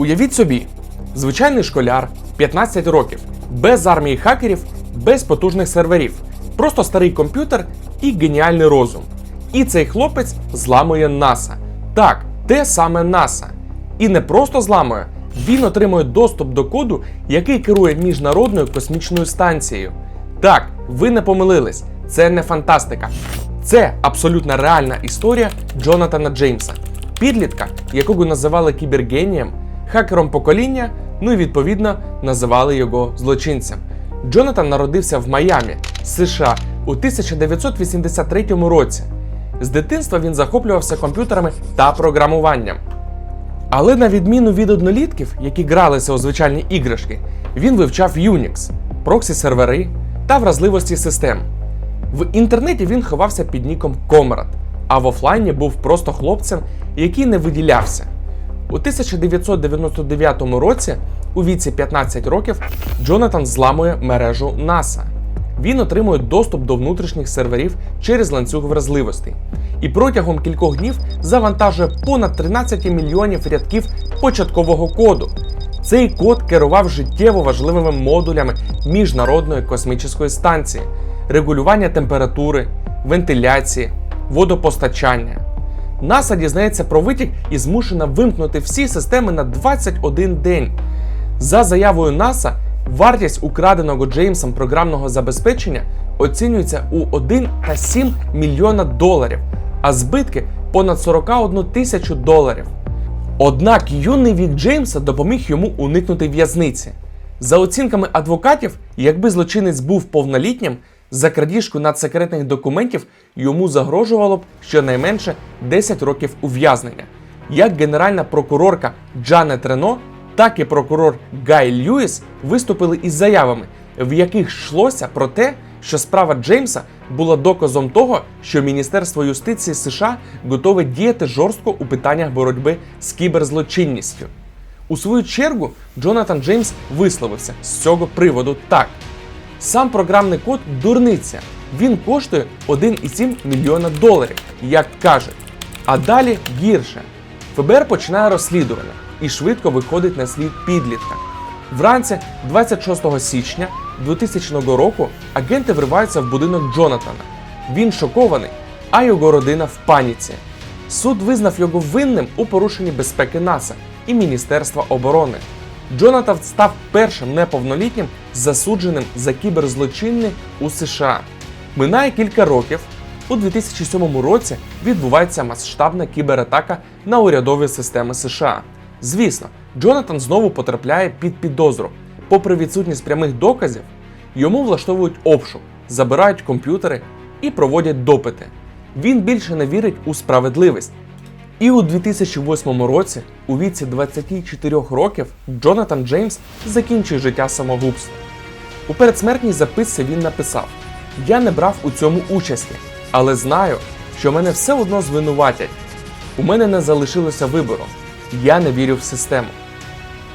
Уявіть собі, звичайний школяр, 15 років, без армії хакерів, без потужних серверів, просто старий комп'ютер і геніальний розум. І цей хлопець зламує НАСА. Так, те саме НАСА. І не просто зламує, він отримує доступ до коду, який керує міжнародною космічною станцією. Так, ви не помилились, це не фантастика. Це абсолютно реальна історія Джонатана Джеймса, підлітка, якого називали кібергенієм, хакером покоління, ну і відповідно називали його злочинцем. Джонатан народився в Майамі, США у 1983 році. З дитинства він захоплювався комп'ютерами та програмуванням. Але на відміну від однолітків, які гралися у звичайні іграшки, він вивчав Unix, проксі-сервери та вразливості систем. В інтернеті він ховався під ніком Комрад, а в офлайні був просто хлопцем, який не виділявся. У 1999 році, у віці 15 років, Джонатан зламує мережу NASA. Він отримує доступ до внутрішніх серверів через ланцюг вразливостей і протягом кількох днів завантажує понад 13 мільйонів рядків початкового коду. Цей код керував життєво важливими модулями міжнародної космічної станції, регулювання температури, вентиляції, водопостачання. НАСА дізнається про витік і змушена вимкнути всі системи на 21 день. За заявою НАСА, вартість украденого Джеймсом програмного забезпечення оцінюється у 1,7 мільйона доларів, а збитки понад 41 тисячу доларів. Однак юний вік Джеймса допоміг йому уникнути в'язниці. За оцінками адвокатів, якби злочинець був повнолітнім, за крадіжку надсекретних документів йому загрожувало б щонайменше 10 років ув'язнення. Як генеральна прокурорка Джанет Рено, так і прокурор Гай Льюіс виступили із заявами, в яких йшлося про те, що справа Джеймса була доказом того, що Міністерство юстиції США готове діяти жорстко у питаннях боротьби з кіберзлочинністю. У свою чергу Джонатан Джеймс висловився з цього приводу так. Сам програмний код дурниця. Він коштує 1,7 мільйона доларів, як кажуть. А далі гірше. ФБР починає розслідування і швидко виходить на слід підлітка. Вранці 26 січня 2000 року агенти вриваються в будинок Джонатана. Він шокований, а його родина в паніці. Суд визнав його винним у порушенні безпеки НАСА і Міністерства оборони. Джонатан став першим неповнолітнім засудженим за кіберзлочинні у США. Минає кілька років. У 2007 році відбувається масштабна кібератака на урядові системи США. Звісно, Джонатан знову потрапляє під підозру. Попри відсутність прямих доказів, йому влаштовують обшук, забирають комп'ютери і проводять допити. Він більше не вірить у справедливість. І у 2008 році, у віці 24 років, Джонатан Джеймс закінчує життя самогубством. У передсмертній записці він написав: Я не брав у цьому участі, але знаю, що мене все одно звинуватять. У мене не залишилося вибору. Я не вірю в систему.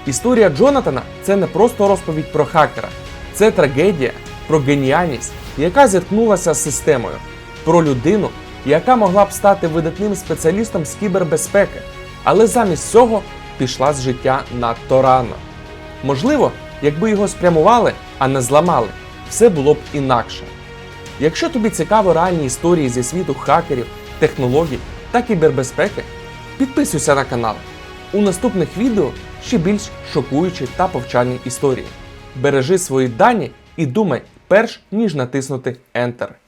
Історія Джонатана це не просто розповідь про хакера, це трагедія про геніальність, яка зіткнулася з системою, про людину, яка могла б стати видатним спеціалістом з кібербезпеки, але замість цього пішла з життя надто рано. Можливо, якби його спрямували, а не зламали, все було б інакше. Якщо тобі цікаво реальні історії зі світу хакерів, технологій та кібербезпеки, підписуйся на канал. У наступних відео ще більш шокуючі та повчальні історії. Бережи свої дані і думай, перш ніж натиснути Enter.